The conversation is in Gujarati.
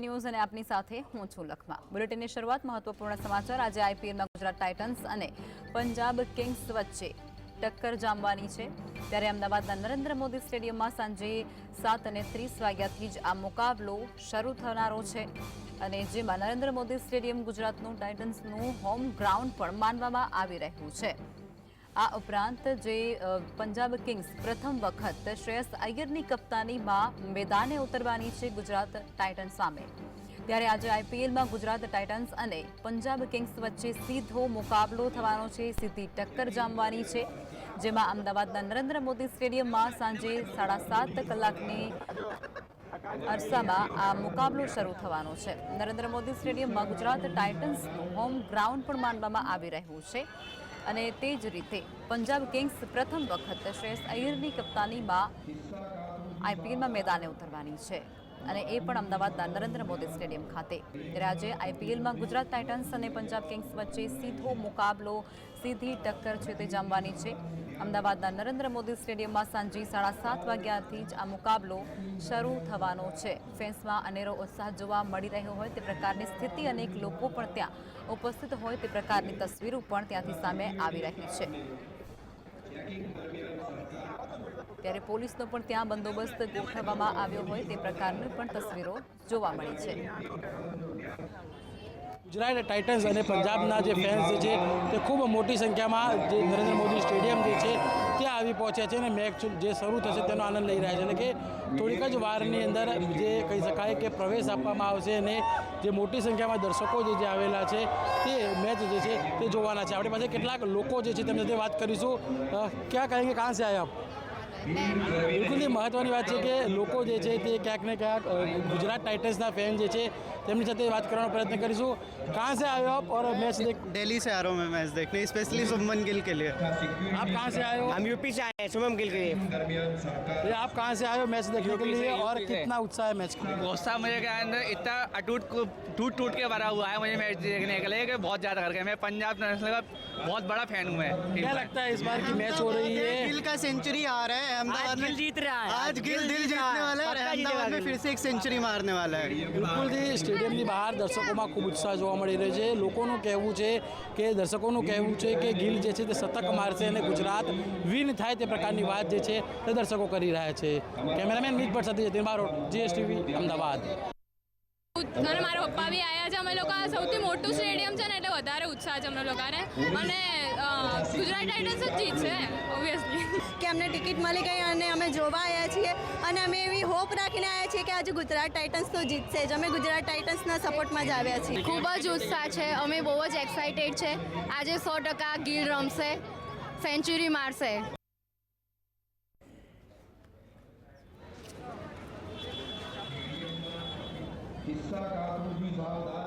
ન્યૂઝ અને આપની સાથે હું છું લખમા. બુલેટિનની શરૂઆત મહત્વપૂર્ણ સમાચાર. આજે આઈપીએલમાં ગુજરાત ટાઇટન્સ અને પંજાબ કિંગ્સ વચ્ચે ટક્કર જામવાની છે. ત્યારે અમદાવાદના નરેન્દ્ર મોદી સ્ટેડિયમમાં સાંજે સાત અને ત્રીસ વાગ્યાથી જ આ મુકાબલો શરૂ થનારો છે. અને જેમાં નરેન્દ્ર મોદી સ્ટેડિયમ ગુજરાતનું ટાઇટન્સનું હોમ ગ્રાઉન્ડ પણ માનવામાં આવી રહ્યું છે. આ ઉપરાંત જે પંજાબ કિંગ્સ પ્રથમ વખત શ્રેયસ અય્યરની કપ્તાનીમાં મેદાને ઉતરવાની છે ગુજરાત ટાઇટન્સ સામે. ત્યારે આજે આઈપીએલમાં ગુજરાત ટાઇટન્સ અને પંજાબ કિંગ્સ વચ્ચે સીધો મુકાબલો થવાનો છે, સીધી ટક્કર જામવાની છે, જેમાં અમદાવાદના નરેન્દ્ર મોદી સ્ટેડિયમમાં સાંજે સાડા સાત કલાકની અરસામાં આ મુકાબલો શરૂ થવાનો છે. નરેન્દ્ર મોદી સ્ટેડિયમમાં ગુજરાત ટાઇટન્સનું હોમ ગ્રાઉન્ડ પણ માનવામાં આવી રહ્યું છે. અને તે જ રીતે પંજાબ કિંગ્સ પ્રથમ વખત શ્રેયસ અય્યરની કપ્તાનીમાં આઈપીએલમાં મેદાને ઉતરવાની છે. અને એ પણ અમદાવાદના નરેન્દ્ર મોદી સ્ટેડિયમ ખાતે. ત્યારે આજે આઈપીએલમાં ગુજરાત ટાઇટન્સ અને પંજાબ કિંગ્સ વચ્ચે સીધો મુકાબલો, સીધી ટક્કર છે તે જામવાની છે. અમદાવાદના નરેન્દ્ર મોદી સ્ટેડિયમમાં સાંજે સાડા સાત વાગ્યાથી જ આ મુકાબલો શરૂ થવાનો છે. ફેન્સમાં અનેરો ઉત્સાહ જોવા મળી રહ્યો હોય તે પ્રકારની સ્થિતિ અનેક લોકો પણ ત્યાં ઉપસ્થિત હોય તે પ્રકારની તસવીરો પણ ત્યાંથી સામે આવી રહી છે. ત્યારે પોલીસનો પણ ત્યાં બંદોબસ્ત ગોઠવવામાં આવ્યો હોય તે પ્રકારની પણ તસવીરો જોવા મળી છે. ગુજરાત ટાઇટન્સ અને પંજાબના જે ફેન્સ જે છે તે ખૂબ મોટી સંખ્યામાં જે નરેન્દ્ર મોદી સ્ટેડિયમ જે છે ત્યાં આવી પહોંચ્યા છે અને મેચ જે શરૂ થશે તેનો આનંદ લઈ રહ્યા છે એટલે કે થોડીક જ વારની અંદર જે કહી શકાય કે પ્રવેશ આપવામાં આવશે અને જે મોટી સંખ્યામાં દર્શકો જે જે આવેલા છે તે મેચ જે છે તે જોવાના છે. આપણી પાસે કેટલાક લોકો જે છે તેમની સાથે વાત કરીશું. ક્યાં કહેંગે કાં સે આયા આપ બિલકુલ એ મહત્વની વાત છે કે લોકો જે છે તે ક્યાંક ને ક્યાંક અ, ગુજરાત ટાઇટન્સના ફેન જે છે તેમની સાથે વાત કરવાનો પ્રયત્ન કરીશું कहाँ से आए हो आप और मैच देख दिल्ली से आ रहा हूँ मैं मैच देखने स्पेशली शुभमन गिल के लिए आप कहाँ से आए हो हम यूपी से आए हैं शुभम गिल के लिए ये आप कहाँ से आए हो मैच देखने के लिए और कितना उत्साह है मैच का गुस्सा मुझे क्या है, अंदर इतना अटूट को टूट टूट के भरा हुआ है मुझे मैच देखने के लिए कि बहुत ज़्यादा करके मैं पंजाब नेशनल का बहुत बड़ा फैन हूँ मैं क्या लगता है इस बार की मैच हो रही है गिल का सेंचुरी आ रहा है अहमदाबाद आज में गिल जीत रहा है। आज गिल दिल जीत रहा जीतने है। वाला है और पक्का अहमदाबाद जीतेगा में फिर से एक सेंचुरी मारने वाला है બિલકુલ થી સ્ટેડિયમની બહાર દર્શકોમાં ખૂબ ઉત્સાહ જોવા મળી રહ્યો છે લોકોનું કહેવું છે કે દર્શકોનું કહેવું છે કે ગિલ જે છે તે શતક મારશે અને ગુજરાત વિન થાય તે પ્રકારની વાત જે છે તે દર્શકો કરી રહ્યા છે કેમેરામેન મીત ભટ્ટ સાથે જતીન બારોટ જીએસટીવી અમદાવાદ અને મારા પપ્પા બી આવ્યા છે. અમે લોકો આ સૌથી મોટું સ્ટેડિયમ છે ને એટલે વધારે ઉત્સાહ છે અમને લોકોને. અને ગુજરાત ટાઇટન્સ જ જીત છે ઓબ્વિયસલી કે અમને ટિકિટ મળી ગઈ અને અમે જોવા આવ્યા છીએ. અને અમે એવી હોપ રાખીને આવ્યા છીએ કે આજે ગુજરાત ટાઇટન્સ તો જીતશે જ. અમે ગુજરાત ટાઇટન્સના સપોર્ટમાં જ આવ્યા છીએ. ખૂબ જ ઉત્સાહ છે. અમે બહુ જ એક્સાઇટેડ છે. આજે સો ટકા ગીલ રમશે. સેન્ચુરી મારશે. Sarakato, Vivalda,